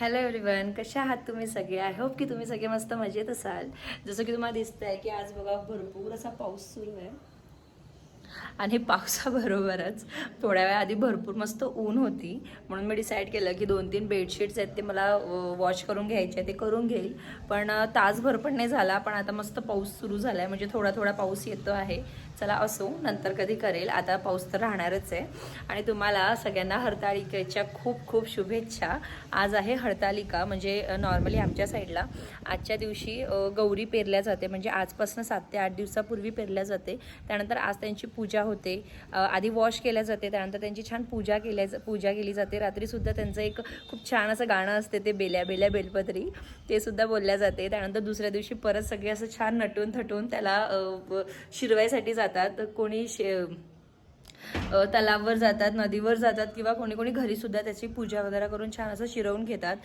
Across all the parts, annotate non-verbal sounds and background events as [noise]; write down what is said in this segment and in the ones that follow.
Hello everyone कसे आहात तुम्ही सगळे? आय होप की तुम्ही सगळे मस्त मजेत असाल. जसं की तुम्हाला दिसत आहे की आज बघा भरपूर असा पाऊस सुरू आहे. आणि पावसाबरोबरच थोड्या वेळा आधी भरपूर मस्त ऊन होती. म्हणून मी डिसाईड केलं की दोन तीन बेडशीट्स आहेत ते मला वॉश करून घ्यायचे ते करून घेईल. पण तासभर पण नाही झाला पण आता मस्त पाऊस सुरू झाला आहे म्हणजे थोडा थोडा पाऊस येतो आहे. चला असो नंतर कधी करेल. आता पाऊस तर राहणारच आहे. आणि तुम्हाला सगळ्यांना हरतालिकेच्या खूप खूप शुभेच्छा. आज आहे हरतालिका म्हणजे नॉर्मली आमच्या साईडला आजच्या दिवशी गौरी पेरल्या जाते. म्हणजे आजपासून सात ते आठ दिवसापूर्वी पेरल्या जाते. त्यानंतर आज त्यांची पूजा होते. आधी वॉश केल्या जाते. त्यानंतर त्यांची छान पूजा केल्या पूजा केली जाते. रात्रीसुद्धा त्यांचं एक खूप छान असं गाणं असते ते बेल्या बेल्या बेलपत्री. ते सुद्धा बोलल्या जाते. त्यानंतर दुसऱ्या दिवशी परत सगळे असं छान नटून थटून त्याला शिरवायसाठी जाते जातात कोणी शे तलावर तलावावर जातात नदीवर जातात किंवा कोणी कोणी घरीसुद्धा त्याची पूजा वगैरे करून छान असं शिरवून घेतात.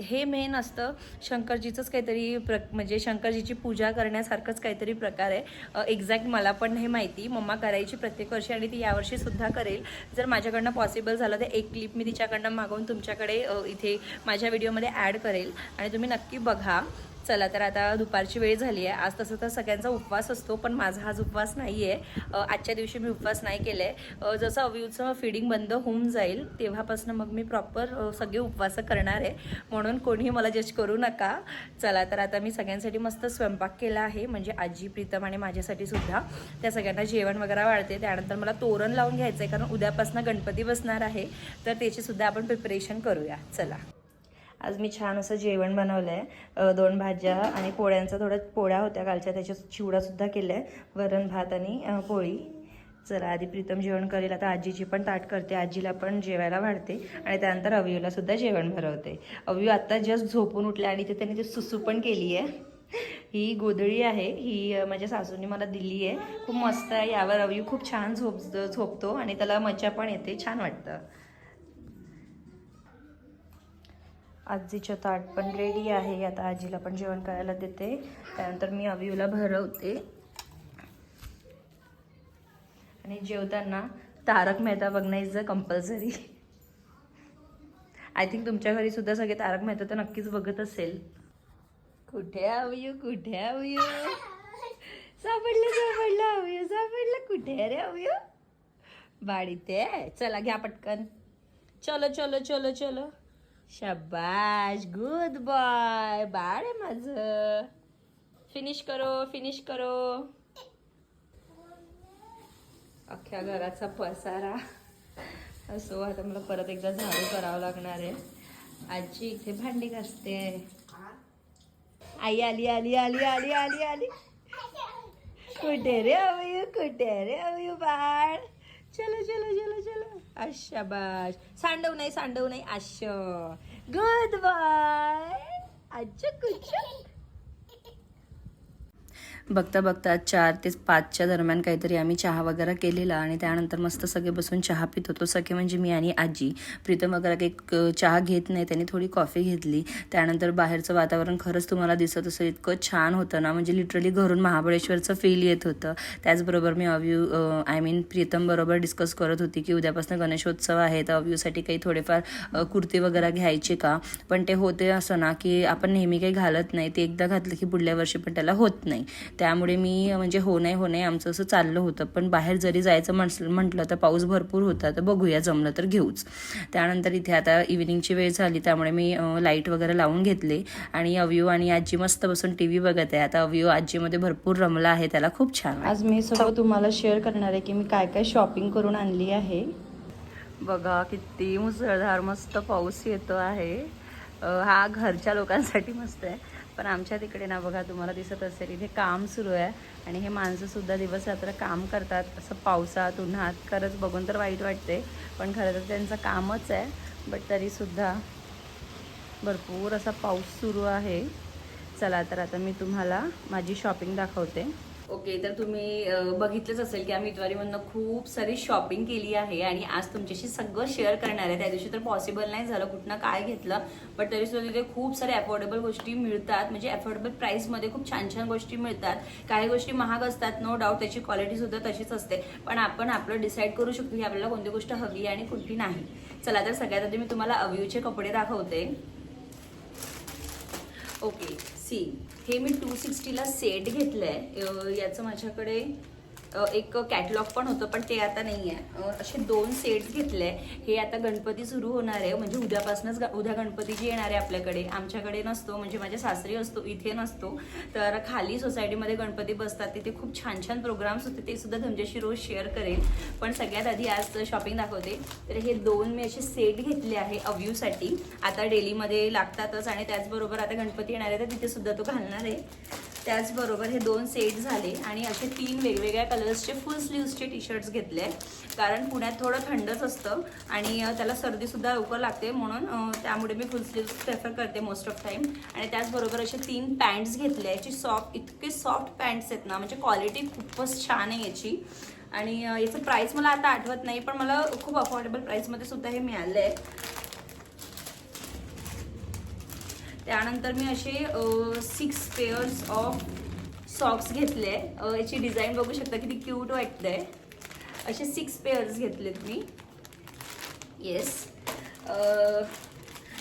हे मेन असतं शंकरजीचंच काहीतरी प्र म्हणजे शंकरजीची पूजा करण्यासारखंच काहीतरी प्रकार आहे. एक्झॅक्ट मला पण हे माहिती. मम्मा करायची प्रत्येक वर्षी आणि ती यावर्षीसुद्धा करेल. जर माझ्याकडनं पॉसिबल झालं तर एक क्लिप मी तिच्याकडनं मागवून तुमच्याकडे इथे माझ्या व्हिडिओमध्ये ॲड करेल. आणि तुम्ही नक्की बघा. चला तर आता दुपारची वेळ झाली आहे. आज तसं तर सगळ्यांचा उपवास असतो पण माझा आज उपवास नाही आहे आजच्या दिवशी मी उपवास नाही केला. आहे जसं अव्यूचं फिडिंग बंद होऊन जाईल तेव्हापासून मग मी प्रॉपर सगळे उपवास करणार आहे. म्हणून कोणीही मला जज करू नका. चला तर आता मी सगळ्यांसाठी मस्त स्वयंपाक केला आहे म्हणजे आजी प्रीतम आणि माझ्यासाठी सुद्धा. त्या सगळ्यांना जेवण वगैरे वाढते. त्यानंतर मला तोरण लावून घ्यायचं आहे कारण उद्यापासून गणपती बसणार आहे. तर त्याची सुद्धा आपण प्रिपरेशन करूया. चला. आज मी छान असं जेवण बनवलं आहे दोन भाज्या आणि पोळ्यांचा थोड्या पोळ्या होत्या कालच्या त्याच्या चिवडासुद्धा केलं आहे वरण भात आणि पोळी. चला आधी प्रीतम जेवण करेल. आता आजीची पण ताट करते. आजीला पण जेवायला वाढते आणि त्यानंतर अवियूला सुद्धा जेवण भरवते. अवियू आत्ता जस्ट झोपून उठल्या आणि ते त्याने ते सुसू पण केली आहे ही गोधळी आहे. ही माझ्या सासूने मला दिली आहे खूप मस्त आहे. यावर अवियू खूप छान झोप झोपतो आणि त्याला मजा पण येते. छान वाटतं. आजीचं ताट पण रेडी आहे. आता आजीला पण जेवण करायला देते. त्यानंतर मी अवियूला भरवते. आणि जेवताना तारक मेहता बघणं is a compulsory I think तुमच्या घरी सुद्धा सगळे तारक मेहता तर नक्कीच बघत असेल. कुठे अवयू कुठे अवयू सापडलं सापडलं अवयू सापडलं? कुठे रे अवयू आहे चला घ्या पटकन. चलो चलो चलो चलो. शाबाश गुड बॉय बाळ आहे माझं. फिनिश करो फिनिश करो. अख्ख्या घराचा पसारा. असो आता मला परत एकदा झाडू करावं लागणार आहे. आजी इथे भांडी घासते. आई आली आली आली आली आली आली. कुठे रे अवयू? कुठे रे अवयू बाळ? चलो चलो चलो चलो. अशाबाश. सांडव नाही सांडव नाही आश गुड बाय. आजच्या कुछ बघता बघता चार ते पाचच्या दरम्यान काहीतरी आम्ही चहा वगैरे केलेला आणि त्यानंतर मस्त सगळे बसून चहा पित होतो. सगळे म्हणजे मी आणि आजी. प्रीतम वगैरे काही चहा घेत नाही. त्यांनी थोडी कॉफी घेतली. त्यानंतर बाहेरचं वातावरण खरंच तुम्हाला दिसत असेल इतकं छान होतं ना. म्हणजे लिटरली घरून महाबळेश्वरचं फील येत होतं. त्याचबरोबर मी अव्यू आय मीन प्रीतम बरोबर डिस्कस करत होती की उद्यापासून गणेशोत्सव आहे. तर अव्यूसाठी काही थोडेफार कुर्ती वगैरे घ्यायचे का? पण ते होते असं ना की आपण नेहमी काही घालत नाही. ते एकदा घातलं की पुढल्या वर्षी पण त्याला होत नाही. त्यामुळे मी म्हणजे हो नाही हो नाही आमचं असं चाललं होतं. पण बाहेर जरी जायचं म्हटलं म्हटलं तर पाऊस भरपूर होता. तर बघूया जमलं तर घेऊच. त्यानंतर इथे आता इव्हिनिंगची वेळ झाली त्यामुळे मी लाइट वगैरे लावून घेतले. आणि अव्यू आणि आजी मस्त बसून टी व्ही बघत आहे. आता अव्यू आजीमध्ये भरपूर रमला आहे. त्याला खूप छान आज मी सगळं तुम्हाला शेअर करणार आहे की मी काय काय शॉपिंग करून आणली आहे. बघा किती मुसळधार मस्त पाऊस येतो आहे. हा घरच्या लोकांसाठी मस्त आहे. पण आमच्या तिकडे ना बघा तुम्हाला दिसत असेल इथे काम सुरू आहे. आणि हे माणसंसुद्धा दिवसरात्र काम करतात. असं पावसात उन्हात खरंच बघून तर वाईट वाटते. पण खरं तर त्यांचं कामच आहे. बट तरीसुद्धा भरपूर असा पाऊस सुरू आहे. चला तर आता मी तुम्हाला माझी शॉपिंग दाखवते. ओके तर तुम्ही बघितलंच असेल की आम्ही इतवारीमधनं खूप सारी शॉपिंग केली आहे आणि आज तुमच्याशी सगळं शेअर करणार आहे. त्या दिवशी तर पॉसिबल नाही झालं कुठनं काय घेतलं बट तरी सुद्धा तिथे खूप साऱ्या अफोर्डेबल गोष्टी मिळतात. म्हणजे अफोर्डेबल प्राईसमध्ये खूप छान छान गोष्टी मिळतात. काही गोष्टी महाग असतात नो डाऊट त्याची क्वालिटी सुद्धा तशीच असते. पण आपण आपलं डिसाईड करू शकतो की आपल्याला कोणती गोष्ट हवी आणि कोणती नाही. चला तर सगळ्यात आधी मी तुम्हाला अव्यूचे कपडे दाखवते. ओके सी हे मी टू सिक्स्टीला सेट घेतलं आहे याचं माझ्याकडे एक कॅटलॉग पण होतं पण ते आता नाही आहे असे दोन सेट्स घेतले हे आता गणपती सुरू होणार आहे. म्हणजे उद्यापासूनच उद्या गणपती जी येणार आहे आपल्याकडे. आमच्याकडे नसतो म्हणजे माझ्या सासरी असतो इथे नसतो. तर खाली सोसायटीमध्ये गणपती बसतात. तिथे खूप छान छान प्रोग्राम्स होते. ते सुद्धा तुमच्याशी रोज शेअर करेल पण सगळ्यात आधी आज शॉपिंग दाखवते. तर हे दोन मी असे सेट घेतले आहे अव्यूसाठी. आता डेलीमध्ये लागतातच आणि त्याचबरोबर आता गणपती येणार आहे तर तिथे सुद्धा तो घालणार आहे. त्याचबरोबर हे दोन सेट झाले आणि असे तीन वेगवेगळ्या कलर्सचे फुल स्लीव्सचे टी शर्ट्स घेतले. कारण पुण्यात थोडं थंडच असतं आणि त्याला सर्दीसुद्धा लवकर लागते म्हणून त्यामुळे मी फुल स्लीव्स प्रेफर करते मोस्ट ऑफ टाईम आणि त्याचबरोबर असे तीन पॅन्ट्स घेतले याची सॉफ्ट इतके सॉफ्ट पॅन्ट्स आहेत ना म्हणजे क्वालिटी खूपच छान आहे याची. आणि याचं प्राईस मला आता आठवत नाही पण मला खूप अफोर्डेबल प्राईसमध्ये सुद्धा हे मिळालं आहे त्यानंतर मी असे सिक्स पेअर्स ऑफ सॉक्स घेतले. याची डिझाईन बघू शकता किती क्यूट वाटतंय. असे सिक्स पेअर्स घेतलेत मी. येस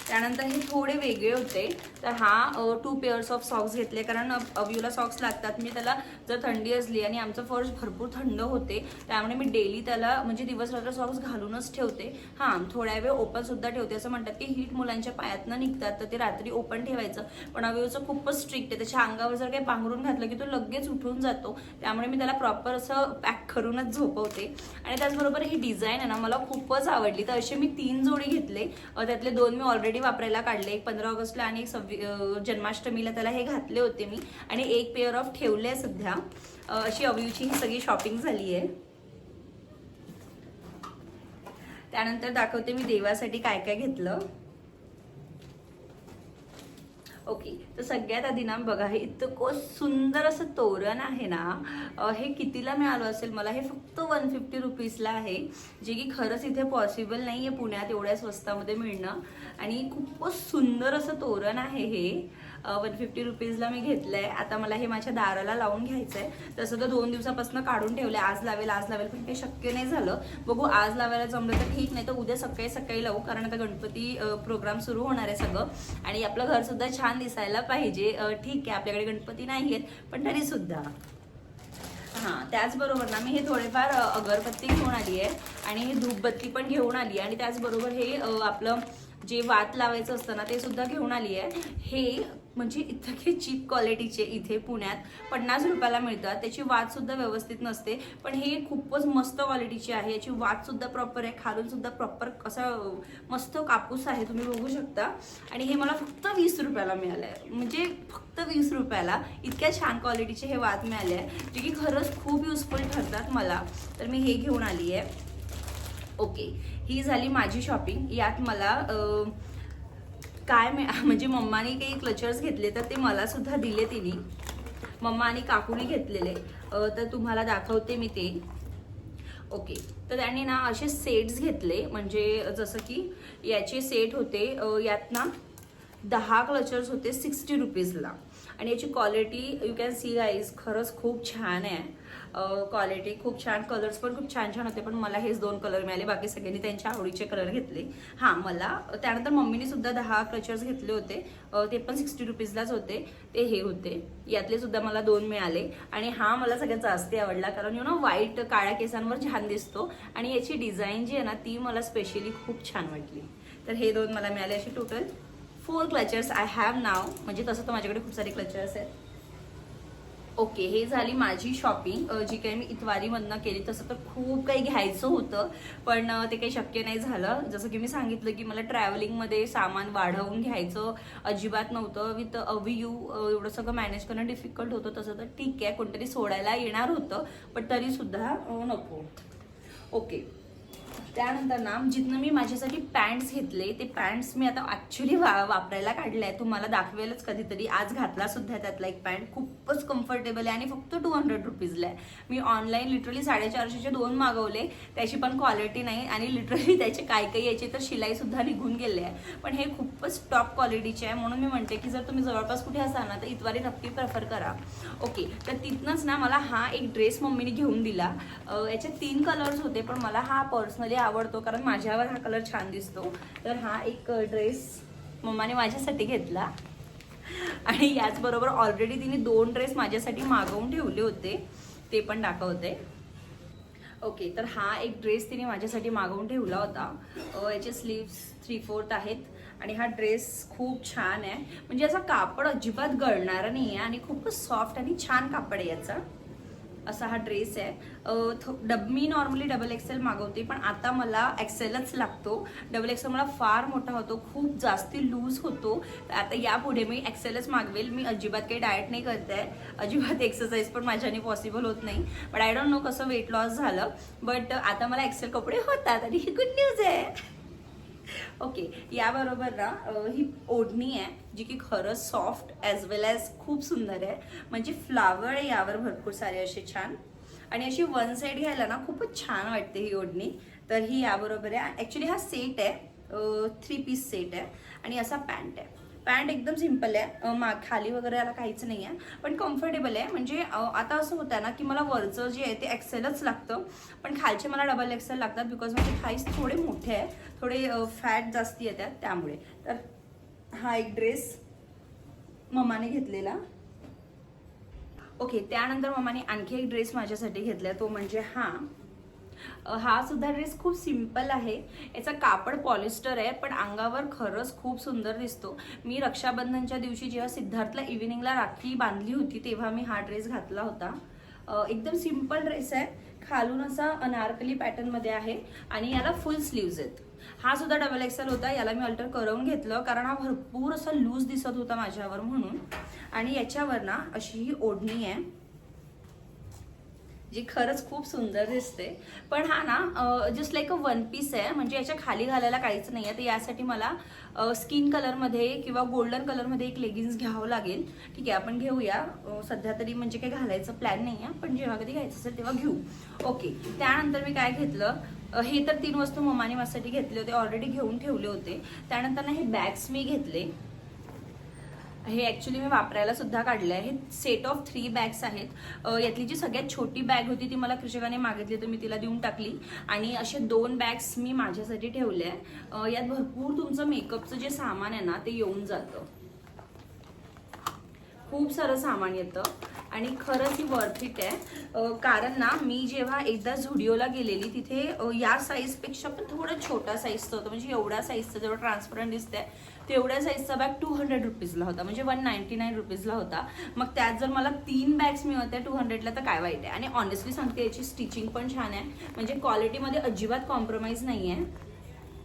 त्यानंतर हे थोडे वेगळे होते. तर हा टू पेअर्स ऑफ सॉक्स घेतले. कारण अव्यूला सॉक्स लागतात. मी त्याला जर थंडी असली आणि आमचं फर्श भरपूर थंड होते त्यामुळे मी डेली त्याला म्हणजे दिवस रात्र सॉक्स घालूनच ठेवते. हां थोड्या वेळ ओपन सुद्धा ठेवते. असं म्हणतात की हीट मुलांच्या पायातनं निघतात तर ते रात्री ओपन ठेवायचं. पण अव्यूचं खूपच स्ट्रिक्ट आहे. त्याच्या अंगावर जर काही पांघरून घातलं की तो लगेच उठून जातो. त्यामुळे मी त्याला प्रॉपर असं पॅक करूनच झोपवते. आणि त्याचबरोबर ही डिझाईन आहे ना मला खूपच आवडली. तर असे मी तीन जोडी घेतले. त्यातले दोन मी ऑलरेडी वापरायला काढले. एक पंधरा ऑगस्टला आणि एक सव्वीस जन्माष्टमीला त्याला हे घातले होते मी. आणि एक पेअर ऑफ ठेवले आहे सध्या. अशी अवयूची ही सगळी शॉपिंग झाली आहे त्यानंतर दाखवते मी देवासाठी काय काय घेतलं. ओके तर सगळ्यात आधी ना बघा हे इतकं सुंदर असं तोरण आहे ना हे कितीला मिळालं असेल मला? हे फक्त वन फिफ्टी रुपीजला आहे जे की खरंच इथे पॉसिबल नाही आहे पुण्यात एवढ्या स्वस्तामध्ये मिळणं. आणि खूपच सुंदर असं तोरण आहे हे. वन फिफ्टी रुपीजला मी घेतलं आहे आता मला हे माझ्या दाराला लावून घ्यायचं आहे तसं तर दोन दिवसापासून काढून ठेवलंय. आज लावेल आज लावेल पण काही शक्य नाही झालं. बघू आज लावायला जमलं तर ठीक नाही तर उद्या सकाळी सकाळी लावू कारण आता गणपती प्रोग्राम सुरू होणार आहे सगळं. आणि आपलं घरसुद्धा छान दिसायला पाहिजे. ठीक आहे आपल्याकडे गणपती नाही आहेत पण तरीसुद्धा. हां त्याचबरोबर ना मी हे थोडेफार अगरबत्ती घेऊन आली आहे आणि हे धूपबत्ती पण घेऊन आली आहे आणि त्याचबरोबर हे आपलं जे वात लावायचं असतं ना ते सुद्धा घेऊन आली आहे. हे म्हणजे इतके चीप क्वालिटीचे इथे पुण्यात पन्नास रुपयाला मिळतात. त्याची वातसुद्धा व्यवस्थित नसते. पण हे खूपच मस्त क्वालिटीची आहे. याची वातसुद्धा प्रॉपर आहे. खालूनसुद्धा प्रॉपर असं मस्त कापूस आहे. तुम्ही बघू शकता. आणि हे मला फक्त वीस रुपयाला मिळालं आहे म्हणजे फक्त वीस रुपयाला इतक्या छान क्वालिटीचे हे वात मिळाले आहे. जे की खरंच खूप युजफुल ठरतात मला. तर मी हे घेऊन आली आहे. ओके. ही झाली माझी शॉपिंग. यात मला काय [laughs] म्हणजे मम्माने काही क्लचर्स घेतले तर ते मला सुद्धा दिले तिने. मम्मा आणि काकूने घेतलेले. तर तुम्हाला दाखवते मी ते. ओके. तर त्यांनी ना असे सेट्स घेतले. म्हणजे जसं की याचे सेट होते यात ना दहा क्लचर्स होते सिक्स्टी रुपीजला. आणि याची quality you can see guys खरंच खूप छान आहे. क्वालिटी खूप छान कलर्स पण खूप छान छान होते पण मला हेच दोन कलर मिळाले बाकी सगळ्यांनी त्यांच्या आवडीचे कलर घेतले. हां मला त्यानंतर मम्मीने सुद्धा दहा क्लचर्स घेतले होते. ते पण सिक्स्टी रुपीजलाच होते. ते हे होते. यातले सुद्धा मला दोन मिळाले. आणि हा मला सगळ्यात जास्त आवडला कारण यू नो व्हाईट काळ्या केसांवर छान दिसतो. आणि याची डिझाईन जी आहे ना ती मला स्पेशली खूप छान वाटली. तर हे दोन मला मिळाले असे total four clutchers I have नाव म्हणजे तसं तर माझ्याकडे खूप सारे क्लचर्स आहेत. ओके हे झाली माझी शॉपिंग जी काही मी इतवारीमधनं केली तसं तर खूप काही घ्यायचं होतं. पण ते काही शक्य नाही झालं. जसं की मी सांगितलं की मला ट्रॅव्हलिंगमध्ये सामान वाढवून घ्यायचं अजिबात नव्हतं. विथ अवी यू एवढं सगळं मॅनेज करणं डिफिकल्ट होतं. तसं तर ठीक आहे. कोणतरी सोडायला येणार होतं. पण तरीसुद्धा नको. ओके त्यानंतर ना जिथनं मी माझ्यासाठी पॅन्ट्स घेतले ते पॅन्ट्स मी आता ॲक्च्युली वा वापरायला काढले आहे तुम्हाला दाखवेलच कधीतरी. आज घातला सुद्धा त्यातला एक पॅन्ट खूपच कम्फर्टेबल आहे आणि फक्त टू हंड्रेड रुपीजला आहे. मी ऑनलाईन लिटरली साडेचारशेचे दोन मागवले. त्याची पण क्वालिटी नाही आणि लिटरली त्याचे काय काही याचे तर शिलाईसुद्धा निघून गेले आहे. पण हे खूपच टॉप क्वालिटीचे आहे. म्हणून मी म्हणते की जर तुम्ही जवळपास कुठे असाल ना तर इतवारी नक्की प्रेफर करा. ओके तर तिथनंच ना मला हा एक ड्रेस मम्मीने घेऊन दिला. याचे तीन कलर्स होते पण मला हा पर्सनली आवडतो कारण माझ्यावर हा कलर छान दिसतो. तर हा एक ड्रेस मम्माने माझ्यासाठी घेतला. आणि याचबरोबर ऑलरेडी तिने दोन ड्रेस माझ्यासाठी मागवून ठेवले होते. ते पण दाखवते. ओके तर हा एक ड्रेस तिने माझ्यासाठी मागवून ठेवला होता. याचे स्लीव्स थ्री फोर्थ आहेत. आणि हा ड्रेस खूप छान आहे. म्हणजे याचा कापड अजिबात गळणारा नाही आहे आणि खूपच सॉफ्ट आणि छान कापड आहे याचा. असा हा ड्रेस आहे. थो- डब मी नॉर्मली डबल एक्सेल मागवते पण आता मला एक्सेलच लागतो. डबल एक्सेल मला फार मोठा होतो खूप जास्ती लूज होतो. आता यापुढे मी एक्सेलच मागवेल. मी अजिबात काही डाएट नाही करते. अजिबात एक्सरसाइज पण माझ्याने पॉसिबल होत नाही. बट आय डोंट नो कसं वेट लॉस झालं. बट आता मला एक्सेल कपडे होतात आणि ही गुड न्यूज आहे. ओके याबरोबर ना ही ओढणी आहे जी की खरंच सॉफ्ट ॲज वेल ॲज खूप सुंदर आहे. म्हणजे फ्लावर आहे यावर भरपूर सारे असे छान. आणि अशी वन साईड घ्यायला ना खूपच छान वाटते ही ओढणी. तर ही याबरोबर आहे. ॲक्च्युली हा सेट आहे थ्री पीस सेट आहे. आणि असा पॅन्ट आहे. पॅन्ट एकदम सिंपल आहे. मा खाली वगैरे याला काहीच नाही आहे. पण कम्फर्टेबल आहे. म्हणजे आता असं होतं ना की मला वरचं जे आहे ते एक्सेलच लागतं. पण खालचे मला डबल एक्सेल लागतात बिकॉज माझे खाईस थोडे मोठे आहे थोडे फॅट जास्ती येतात त्यामुळे. तर हा एक ड्रेस मम्माने घेतलेला. ओके त्यानंतर मम्माने आणखी एक ड्रेस माझ्यासाठी घेतला तो म्हणजे हा. हा सुद्धा ड्रेस खूप सिंपल आहे. याचा कापड पॉलिस्टर आहे पण अंगावर खरंच खूप सुंदर दिसतो. मी रक्षाबंधनच्या दिवशी जेव्हा सिद्धार्थला इव्हिनिंगला राखी बांधली होती तेव्हा मी हा ड्रेस घातला होता. एकदम सिंपल ड्रेस आहे. खालून असा अनारकली पॅटर्नमध्ये आहे आणि याला फुल स्लीव्ज आहेत. हा सुद्धा डबल एक्सेल होता. याला मी अल्टर करून घेतलं कारण हा भरपूर असा लूज दिसत होता माझ्यावर म्हणून. आणि याच्यावर ना अशी ही ओढणी आहे. जी खरंच खूप सुंदर दिसते. पण हा ना just like a one piece आहे. म्हणजे याच्या खाली घालायला काहीच नाही आहे तर यासाठी मला स्किन कलरमध्ये किंवा गोल्डन कलरमध्ये एक लेगिन्स घ्यावं लागेल. ठीक आहे आपण घेऊया. सध्या तरी म्हणजे काही घालायचं प्लॅन नाही आहे पण जेव्हा कधी घ्यायचं असेल तेव्हा घेऊ. ओके त्यानंतर मी काय घेतलं? हे तर तीन वस्तू मम्माने माझ्यासाठी घेतले होते. ऑलरेडी घेऊन ठेवले होते. त्यानंतर ना हे बॅग्स मी घेतले. हे ॲक्च्युली मी वापरायला सुद्धा काढले आहे सेट ऑफ थ्री बॅग्स आहेत. यातली जी सगळ्यात छोटी बॅग होती ती मला कृषकाने मागितली तर मी तिला देऊन टाकली. आणि असे दोन बॅग्स मी माझ्यासाठी ठेवले आहे यात भरपूर तुमचं मेकअपचं जे सामान आहे ना ते येऊन जातं. खूप सारं सामान येतं. आणि खरंच ही वर्थ इट आहे. कारण ना मी जेव्हा एकदा झुडिओला गेलेली तिथे या साईजपेक्षा पण थोडं छोटा साईजचं होतं. म्हणजे एवढ्या साईजचं जेव्हा ट्रान्सपरंट दिसतंय तेवढ्या साईजचा बॅग टू हंड्रेड रुपीजला होता. म्हणजे वन नाईन्टी नाईन रुपीजला होता. मग त्यात जर मला तीन बॅग्स मिळत्या टू हंड्रेडला तर काय वाईट आहे? आणि ऑनेस्टली सांगते याची स्टिचिंग पण छान आहे. म्हणजे क्वालिटीमध्ये अजिबात कॉम्प्रोमाइज नाही आहे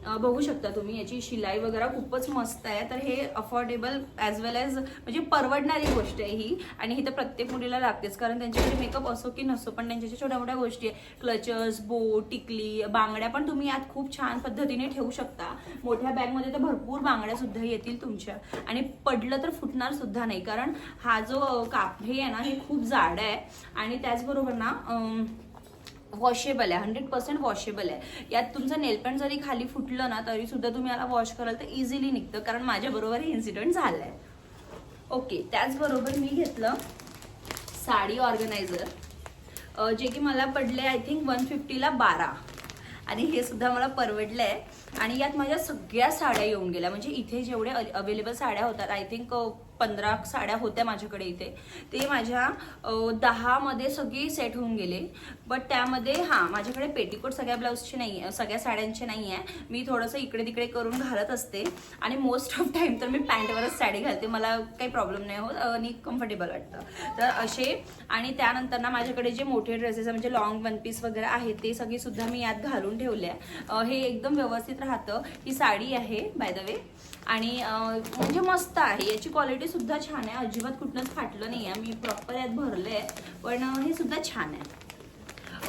बघू शकता तुम्ही याची शिलाई वगैरे खूपच मस्त आहे. तर हे अफोर्डेबल ॲज वेल ॲज म्हणजे परवडणारी गोष्ट आहे ही. आणि ही तर प्रत्येक मुलीला लागतेच कारण त्यांच्याकडे मेकअप असो की नसो पण त्यांच्या छोट्या मोठ्या गोष्टी आहे क्लचर्स बो टिकली बांगड्या पण तुम्ही यात खूप छान पद्धतीने ठेवू शकता. मोठ्या बॅगमध्ये तर भरपूर बांगड्या सुद्धा येतील तुमच्या. आणि पडलं तर फुटणार सुद्धा नाही कारण हा जो काप हे आहे ना हे खूप जाड आहे. आणि त्याचबरोबर ना वॉशेबल आहे हंड्रेड पर्सेंट वॉशेबल आहे. यात तुमचं नेलपेंट जरी खाली फुटलं ना तरी सुद्धा तुम्ही याला वॉश कराल तर इझिली निघतं कारण माझ्याबरोबर हे इन्सिडेंट झालं आहे ओके त्याचबरोबर मी घेतलं साडी ऑर्गनायझर जे की मला पडले आय थिंक वन फिफ्टीला बारा. आणि हे सुद्धा मला परवडलं आहे आणि यात माझ्या सगळ्या साड्या येऊन गेल्या. म्हणजे इथे जेवढे अवेलेबल साड्या होतात आय थिंक पंधरा साड्या होत्या माझ्याकडे इथे. ते माझ्या दहामध्ये सगळी सेट होऊन गेले. बट त्यामध्ये हां माझ्याकडे पेटीकोट सगळ्या ब्लाऊजचे नाही आहे सगळ्या साड्यांचे नाही आहे. मी थोडंसं इकडे तिकडे करून घालत असते. आणि मोस्ट ऑफ टाईम तर मी पॅन्टवरच साडी घालते. मला काही प्रॉब्लेम नाही होत आणि कम्फर्टेबल वाटतं. तर असे आणि त्यानंतर ना माझ्याकडे जे मोठे ड्रेसेस म्हणजे लॉंग वन पीस वगैरे आहेत ते सगळे सुद्धा मी यात घालून ठेवले आहे हे एकदम व्यवस्थित राहतं. ही साडी आहे बाय द वे आणि म्हणजे मस्त आहे. याची क्वालिटी सुद्धा छान आहे. अजिबात कुठनंच फाटलं नाही आहे मी प्रॉपर यात भरले आहे पण हे सुद्धा छान आहे.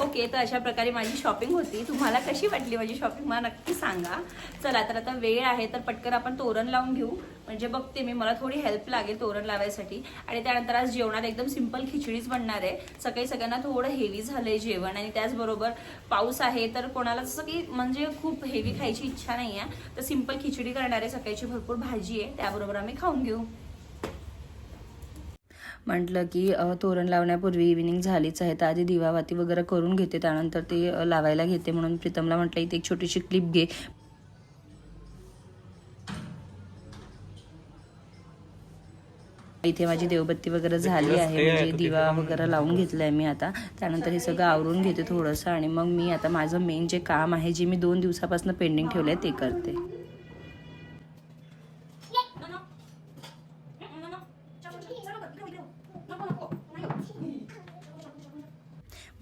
ओके तर अशा प्रकारे माझी शॉपिंग होती. तुम्हाला कशी वाटली माझी शॉपिंग मला नक्की सांगा. चला तर आता वेळ आहे तर पटकन आपण तोरण लावून घेऊ. म्हणजे बघते मी मला थोडी हेल्प लागेल तोरण लावायसाठी. आणि त्यानंतर आज जेवणात एकदम सिंपल खिचडीच बनणार आहे. सकाळी सगळ्यांना थोडं हेवी झालं आहे जेवण आणि त्याचबरोबर पाऊस आहे तर कोणाला जसं की म्हणजे खूप हेवी खायची इच्छा नाही आहे तर सिंपल खिचडी करणार आहे. सकाळची भरपूर भाजी आहे त्याबरोबर आम्ही खाऊन घेऊ. म्हटलं की तोरण लावण्यापूर्वी इव्हिनिंग झालीच आहे तर आधी दिवाबाती वगैरे करून घेते त्यानंतर ते लावायला घेते म्हणून प्रीतमला म्हटलं इथे एक छोटीशी क्लिप घे. इथे माझी देवबत्ती वगैरे झाली आहे म्हणजे दिवा वगैरे लावून घेतलाय मी आता. त्यानंतर हे सगळं आवरून घेते थोडंसं आणि मग मी आता माझं मेन जे काम आहे जे मी दोन दिवसापासून पेंडिंग ठेवलं आहे ते करते.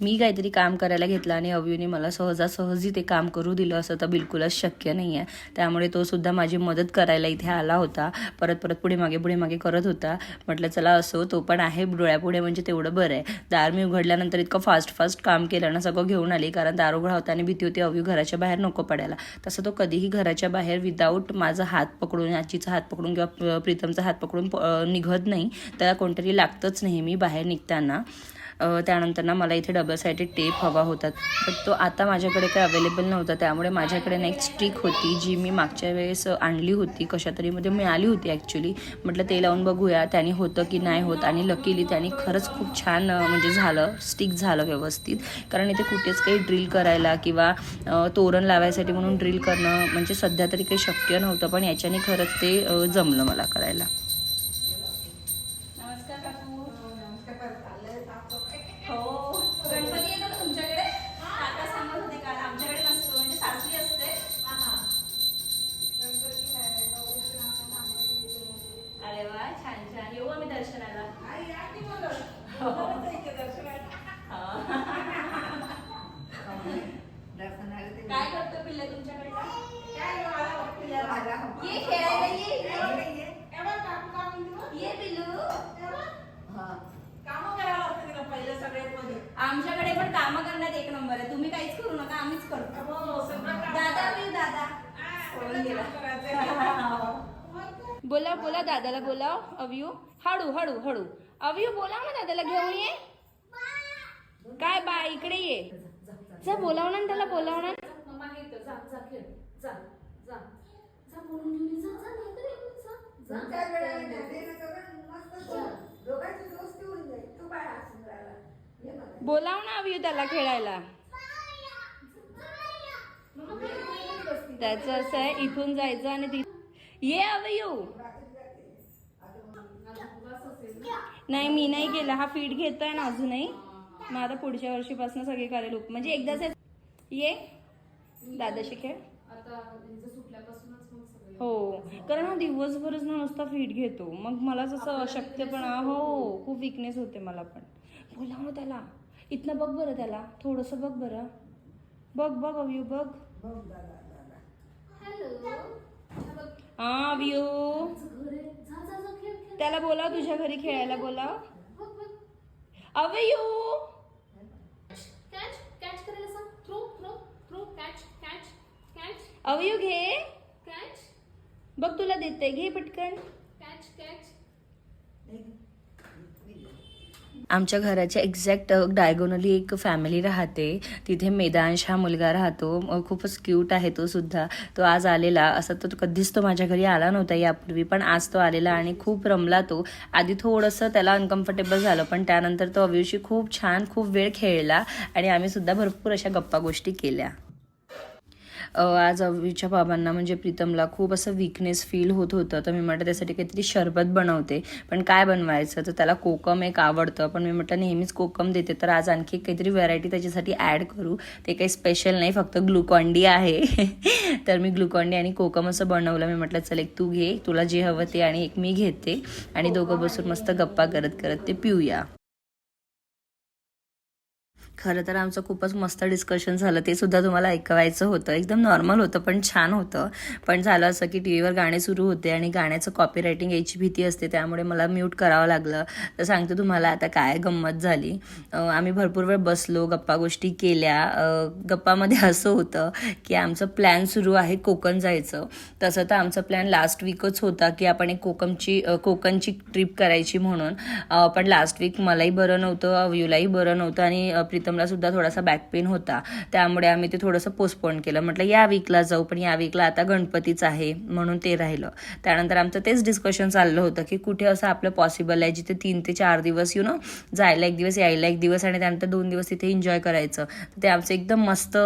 मी काहीतरी काम करायला घेतलं आणि अव्यूने मला सहजासहजी ते काम करू दिलं असं तर बिलकुलच शक्य नाही आहे त्यामुळे तो सुद्धा माझी मदत करायला इथे आला होता. परत परत पुढे मागे पुढे मागे करत होता. म्हटलं चला असो तो पण आहे डोळ्यापुढे म्हणजे तेवढं बरं आहे. दार मी उघडल्यानंतर इतकं फास्ट फास्ट काम केलं ना सगळं घेऊन आली कारण दार उघडा होता आणि भीती होती अव्यू घराच्या बाहेर नको पडायला. तसं तो कधीही घराच्या बाहेर विदाऊट माझा हात पकडून आजीचा हात पकडून किंवा प्रीतमचा हात पकडून प- निघत नाही. त्याला कोणतरी लागतंच नेहमी बाहेर निघताना. त्यानंतर ना मला इथे डबल साईडेड टेप हवा होता. पण तो आता माझ्याकडे काही अवेलेबल नव्हता. त्यामुळे माझ्याकडे ना एक स्टिक होती जी मी मागच्या वेळेस आणली होती. कशा तरीमध्ये मिळाली होती ॲक्च्युली म्हटलं ते लावून बघूया त्याने होतं की नाही होत. आणि लकीली त्याने खरंच खूप छान म्हणजे झालं स्टिक झालं व्यवस्थित. कारण इथे कुठेच काही ड्रिल करायला किंवा तोरण लावायसाठी म्हणून ड्रिल करणं म्हणजे सध्या तरी काही शक्य नव्हतं. पण याच्याने खरंच ते जमलं मला करायला नमस्कार काकू हो गणपती येतो का तुमच्याकडे काका सांगत होते काल आमच्याकडे नसतो म्हणजे सासरी असते अरे वा छान छान येऊ आम्ही दर्शनाला काय करतो पिल्ला तुमच्याकडला ये खेळायला ये ये पिल्लू आमच्याकडे पण काम करण्यात एक नंबर आहे तुम्ही काहीच करू नका आम्हीच करतो दादा प्लीज दादा पळून गेला. बोला बोला दादाला बोलाव अवियू. हळू हळू हळू. अवियू बोला ना दादाला घेऊन ये. काय बा इकडे ये. जा बोलाव ना त्याला बोलाव ना बोलाव ना अवियू त्याला खेळायला. त्याचं असं आहे इथून जायचं आणि ये अवयू. नाही मी नाही केलं. हा फीड घेतोय ना अजूनही. मग आता पुढच्या वर्षीपासून सगळे करेल उप- म्हणजे एकदाच आहे. ये. दादाशी खेळ हो. कारण हा दिवसभरच ना नुसता फीड घेतो. मग मला जसं अशक्तपणा हो खूप विकनेस होते मला पण. बोला ना त्याला. इथनं बघ बरं त्याला. थोडंसं बघ बरं. बघ बघ अव्यू बघ. हा अव्यू. त्याला बोलाव तुझ्या घरी खेळायला बोलाव. अवयू कॅच कॅच करायला सांग. Throw throw throw catch catch catch अवयू घे. कॅच बघ तुला देते घे पटकन. कॅच कॅच आमच्या घराच्या एक्झॅक्ट डायगोनली एक फॅमिली राहते. तिथे मेदांश हा मुलगा राहतो. खूपच क्यूट आहे तो सुद्धा. तो आज आलेला. असं तर कधीच तो माझ्या घरी आला नव्हता यापूर्वी पण आज तो आलेला आणि खूप रमला तो. आधी थोडंसं त्याला अनकम्फर्टेबल झालं पण त्यानंतर तो अविवशी खूप छान खूप वेळ खेळला आणि आम्ही सुद्धा भरपूर अशा गप्पा गोष्टी केल्या. आज अवीच्या बाबांना म्हणजे प्रीतमला खूप असं विकनेस फील होत होतं. तर मी म्हटलं त्यासाठी काहीतरी शरबत बनवते. पण काय बनवायचं? तर त्याला कोकम एक आवडतं. पण मी म्हटलं नेहमीच कोकम देते. तर आज आणखी काहीतरी व्हरायटी त्याच्यासाठी ॲड करू. ते काही स्पेशल नाही फक्त ग्लुकॉन्डी आहे. [laughs] तर मी ग्लुकॉन्डी आणि कोकम असं बनवलं. मी म्हटलं चल एक तू घे. तुला जे हवं ते आणि एक मी घेते. आणि दोघं बसून मस्त गप्पा करत करत ते पिऊया. खरं तर आमचं खूपच मस्त डिस्कशन झालं. ते सुद्धा तुम्हाला ऐकवायचं होतं. एकदम नॉर्मल होतं पण छान होतं. पण झालं असं की टी व्हीवर गाणे सुरू होते आणि गाण्याचं कॉपी रायटिंग यायची भीती असते त्यामुळे मला म्यूट करावं लागलं. तर सांगते तुम्हाला आता काय गंमत झाली. आम्ही भरपूर वेळ बसलो गप्पा गोष्टी केल्या. गप्पामध्ये [laughs] असं होतं की आमचं प्लॅन सुरू आहे कोकण जायचं. तसं तर आमचा प्लॅन लास्ट वीकच होता की आपण एक कोकमची कोकणची ट्रिप करायची म्हणून. पण लास्ट वीक मलाही बरं नव्हतं व्यूलाही बरं नव्हतं आणि प्रीतम प्रीतमला सुद्धा थोडासा बॅक पेन होता. त्यामुळे आम्ही ते थोडंसं पोस्टपोन केलं. म्हटलं या वीकला जाऊ पण या वीकला आता गणपतीच आहे म्हणून ते राहिलं. त्यानंतर आमचं तेच डिस्कशन चाललं होतं की कुठे असं आपलं पॉसिबल आहे जिथे तीन ते चार दिवस यु नो जायला एक दिवस यायला एक दिवस आणि त्यानंतर दोन दिवस तिथे एन्जॉय करायचं. तर ते आमचं एकदम मस्त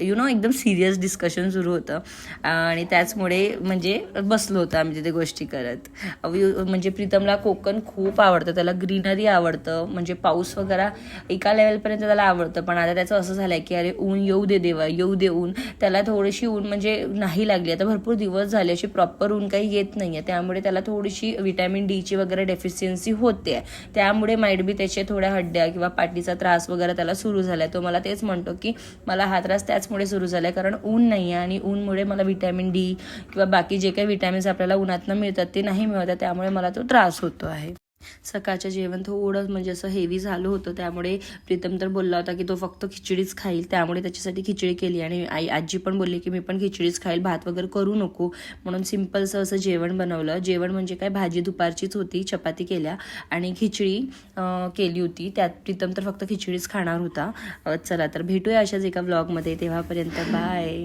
यु नो एकदम सिरियस डिस्कशन सुरू होतं. आणि त्याचमुळे म्हणजे बसलो होतो आम्ही तिथे गोष्टी करत. म्हणजे प्रीतमला कोकण खूप आवडतं त्याला ग्रीनरी आवडतं. म्हणजे पाऊस वगैरे एका लेवलपर्यंत त्याला आवडतं. पण आता त्याचं असं झालं आहे की अरे ऊन येऊ दे देवा येऊ दे ऊन. त्याला थोडीशी ऊन म्हणजे नाही लागली. आता भरपूर दिवस झाले अशी प्रॉपर ऊन काही येत नाही आहे त्यामुळे त्याला थोडीशी विटॅमिन डीची वगैरे डेफिशियन्सी होते. आहे त्यामुळे माइट बी त्याचे थोड्या हड्ड्या किंवा पाठीचा त्रास वगैरे त्याला सुरू झाला आहे तो मला तेच म्हणतो की मला हा त्रास त्याचमुळे सुरू झाला आहे कारण ऊन नाही आहे आणि ऊनमुळे मला विटॅमिन डी किंवा बाकी जे काही विटॅमिन्स आपल्याला उन्हातनं मिळतात ते नाही मिळत त्यामुळे मला तो त्रास होतो आहे. सकाळचं जेवण थोडं म्हणजे असं हेवी झालं होतं. त्यामुळे प्रीतम तर बोलला होता की तो फक्त खिचडीच खाईल. त्यामुळे त्याच्यासाठी खिचडी केली. आणि आई आजी पण बोलली की मी पण खिचडीच खाईल. भात वगैरे करू नको. म्हणून सिम्पलचं असं जेवण बनवलं. जेवण म्हणजे काय? भाजी दुपारचीच होती. चपाती केल्या. आणि खिचडी केली होती. त्यात प्रीतम तर फक्त खिचडीच खाणार होता. चला तर भेटूया अशाच एका ब्लॉगमध्ये तेव्हापर्यंत बाय